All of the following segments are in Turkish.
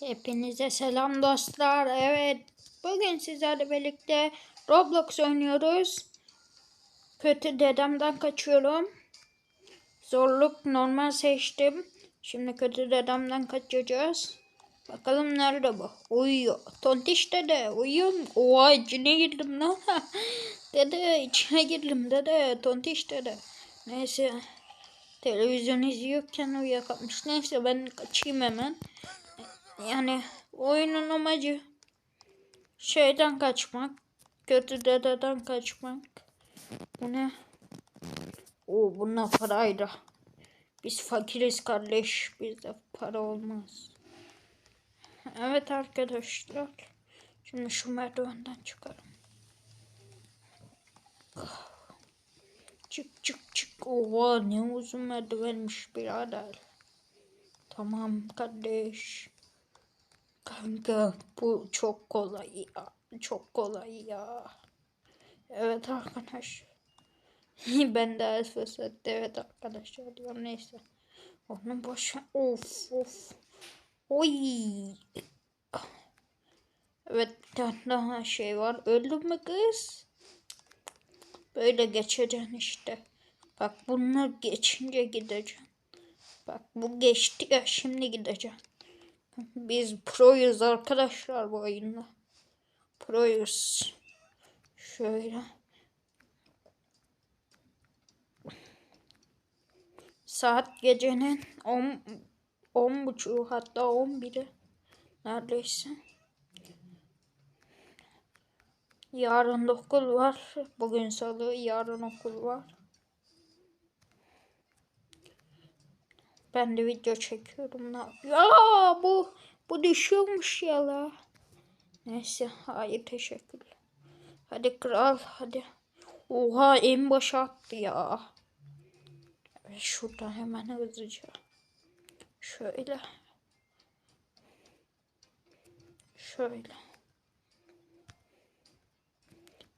Hepinize selam dostlar. Evet, bugün sizlerle birlikte Roblox oynuyoruz. Kötü dedemden kaçıyorum. Zorluk normal seçtim. Şimdi kötü dedemden kaçacağız. Bakalım nerede bu? Uyuyor. Tontiş dede uyuyor mu? Oha içine girdim lan. dede içine girdim dede. Tontiş dede. Neyse. Televizyon izliyorken uyuyakalmış. Neyse ben kaçayım hemen. Yani oyunun amacı şeyden kaçmak. Kötü dededen kaçmak. Bu ne? Oo bunlar paraydı. Biz fakiriz kardeş. Bizde para olmaz. Evet arkadaşlar. Şimdi şu merdivenden çıkarım. Çık çık çık. Oha ne uzun merdivenmiş birader. Tamam kardeş. Kanka bu çok kolay ya. Çok kolay ya. Evet arkadaş. ben de az fırsatta evet arkadaşlar diyorum neyse. Onun ver- Of of. Oy. Evet daha şey var. Öldün mü kız? Böyle geçeceksin işte. Bak bunlar geçince gideceksin. Bak bu geçti ya şimdi gideceğim. Biz proyuz arkadaşlar bu oyunda. Proyuz. Şöyle. Saat gecenin 10 on buçuğu hatta 11'i neredeyse. Yarın okul var. Bugün salı, yarın okul var. Ben de video çekiyorum. Aa, bu bu düşüyormuş ya la. Neyse hayır teşekkürler. Hadi kral hadi. Oha en başa attı ya. Şuradan hemen hızlıca. Şöyle. Şöyle.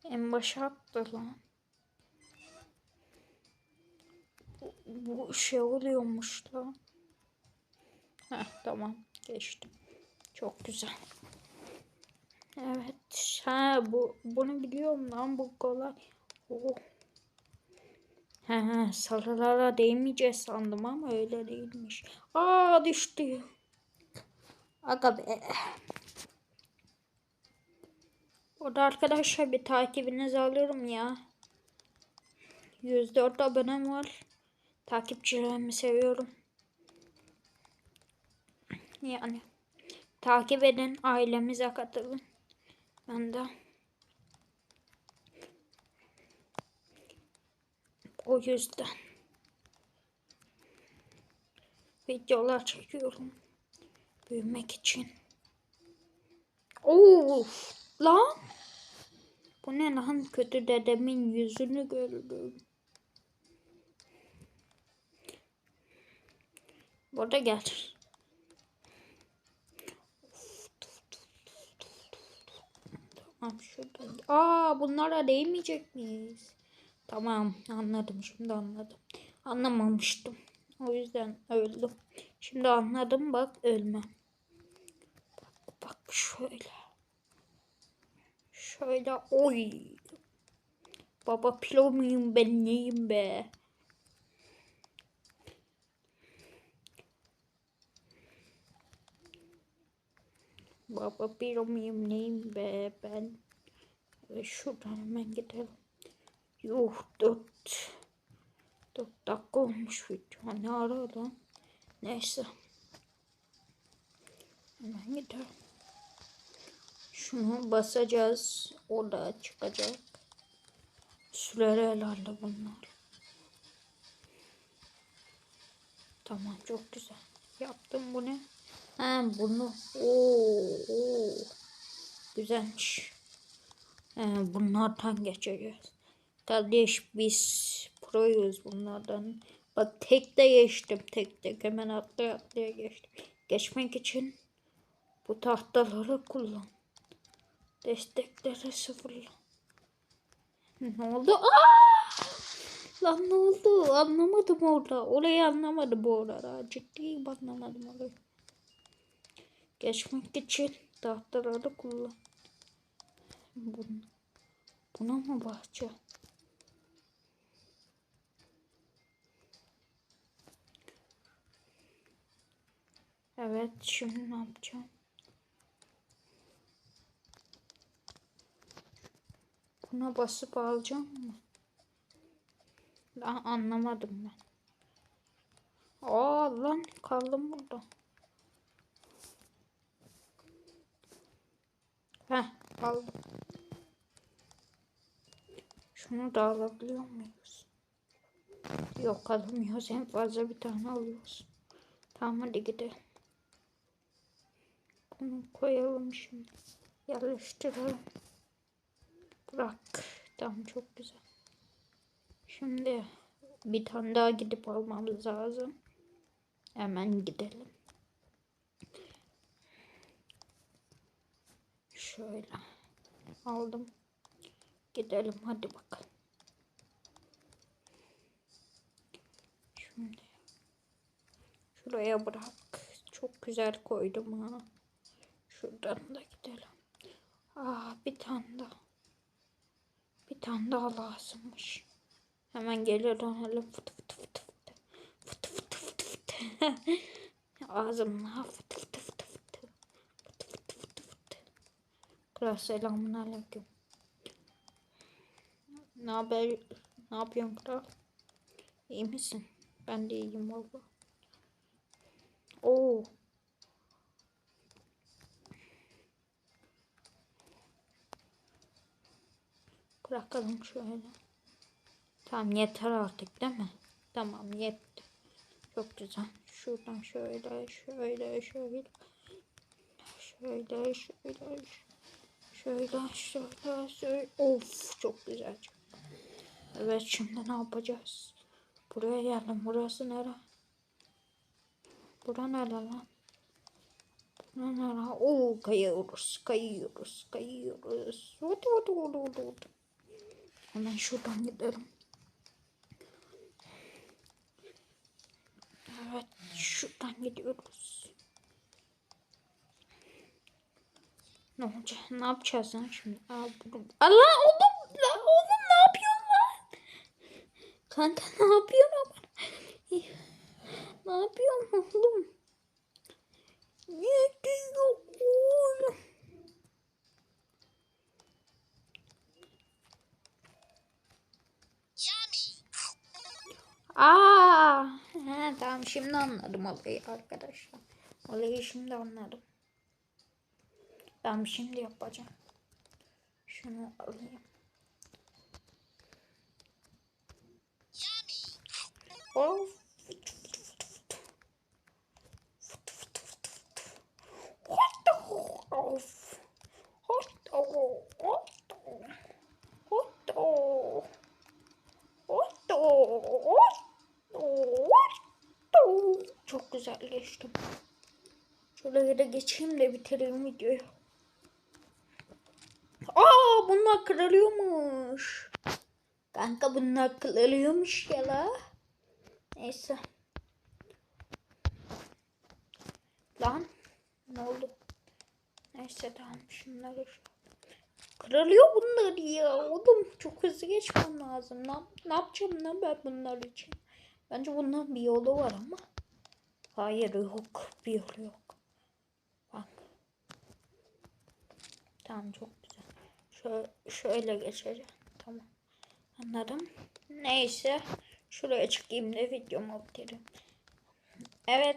En başa attı lan. Bu, şey oluyormuş lan. Heh, tamam geçtim. Çok güzel. Evet. Ha bu bunu biliyorum lan bu kolay. Oh. He he sarılara değmeyeceğiz sandım ama öyle değilmiş. Aa düştü. Aga be. Orada arkadaşlar bir takibinizi alırım ya. 104 abonem var. Takipçilerimi seviyorum. Yani takip edin, ailemize katılın. Ben de o yüzden videolar çekiyorum. Büyümek için. Of lan. Bu ne lan kötü dedemin yüzünü gördüm. Burada gel. Tamam şuradan. Aa bunlara değmeyecek miyiz? Tamam anladım şimdi anladım. Anlamamıştım. O yüzden öldüm. Şimdi anladım bak ölmem. Bak bak şöyle. Şöyle oy. Baba pilo muyum ben neyim be? Baba pilo muyum neyim be ben? Ve şuradan hemen gidelim. Yuh dört. Dört dakika olmuş video. Ne ara lan? Neyse. Hemen gidelim. Şunu basacağız. O da çıkacak. Sürer herhalde bunlar. Tamam çok güzel. Yaptım bu ne? Ha bunu. Oo. Güzelmiş. He, bunlardan geçeceğiz. Kardeş biz proyuz bunlardan. Bak tek de geçtim tek tek hemen atlaya atlaya geçtim. Geçmek için bu tahtaları kullan. Destekleri sıfırla. Ne oldu? Aa! Lan ne oldu? Anlamadım orada. Orayı anlamadım bu arada. Ciddiyim anlamadım orayı. Geçmek için tahtaları kullan. Bunu, buna mı bakacağım? Evet şimdi ne yapacağım? Buna basıp alacağım mı? Daha anlamadım ben. Aa lan kaldım burada. Heh aldım. Şunu da alabiliyor muyuz? Yok alamıyoruz. En fazla bir tane alıyoruz. Tamam hadi gidelim. Bunu koyalım şimdi. Yerleştirelim. Bırak. Tamam çok güzel. Şimdi bir tane daha gidip almamız lazım. Hemen gidelim. Şöyle aldım. Gidelim hadi bakalım. Şimdi şuraya bırak. Çok güzel koydum ha. Şuradan da gidelim. Aa bir tane daha. Bir tane daha lazımmış. Hemen geliyor dönelim. Fıtı fıtı fıtı fıtı. Fıtı fıtı fıtı fıtı. Ağzımla fıtı fıtı. Fıtı fıtı fıtı fıtı. Kral selamun aleyküm. Ne haber? Ne yapıyorsun kral? İyi misin? Ben de iyiyim valla. Oo. Bırakalım şöyle. Tamam yeter artık değil mi? Tamam yetti. Çok güzel. Şuradan şöyle şöyle şöyle. Şöyle şöyle şöyle şöyle şöyle. Of çok güzel. Evet şimdi ne yapacağız? Buraya geldim. Burası nere? Bura nere lan? Bura nere? Oo kayıyoruz. Kayıyoruz. Kayıyoruz. Hadi hadi hadi hadi. hadi. Hemen şuradan gidelim. Evet şuradan gidiyoruz. Ne olacak? Ne yapacağız lan şimdi? Allah oğlum! La, oğlum ne yapıyorsun lan? Kanka ne yapıyorsun ama? Ne yapıyorsun? Ne diyor oğlum? Aa, he, tamam şimdi anladım olayı arkadaşlar. Olayı şimdi anladım. Ben şimdi yapacağım. Şunu alayım. Of. Çok güzel geçtim. Şöyle de geçeyim de bitireyim videoyu. Aa bunlar kırılıyormuş. Kanka bunlar kırılıyormuş ya la. Neyse. Lan ne oldu? Neyse tamam şunları şu. Kırılıyor bunlar ya. Oğlum çok hızlı geçmem lazım. Ne, ne yapacağım lan ben bunlar için? Bence bunların bir yolu var ama. Hayır yok. Bir yolu yok. Bak. Tamam çok güzel. Şöyle, geçeceğim. Tamam. Anladım. Neyse. Şuraya çıkayım da videomu bitireyim. Evet.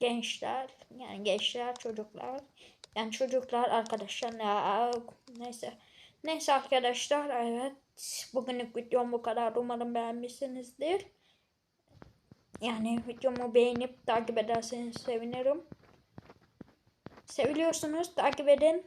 Gençler. Yani gençler çocuklar. Yani çocuklar arkadaşlar. Ya, neyse. Neyse arkadaşlar. Evet. Bugünlük videom bu kadar. Umarım beğenmişsinizdir. Yani videomu beğenip takip ederseniz sevinirim. Seviliyorsunuz. Takip edin.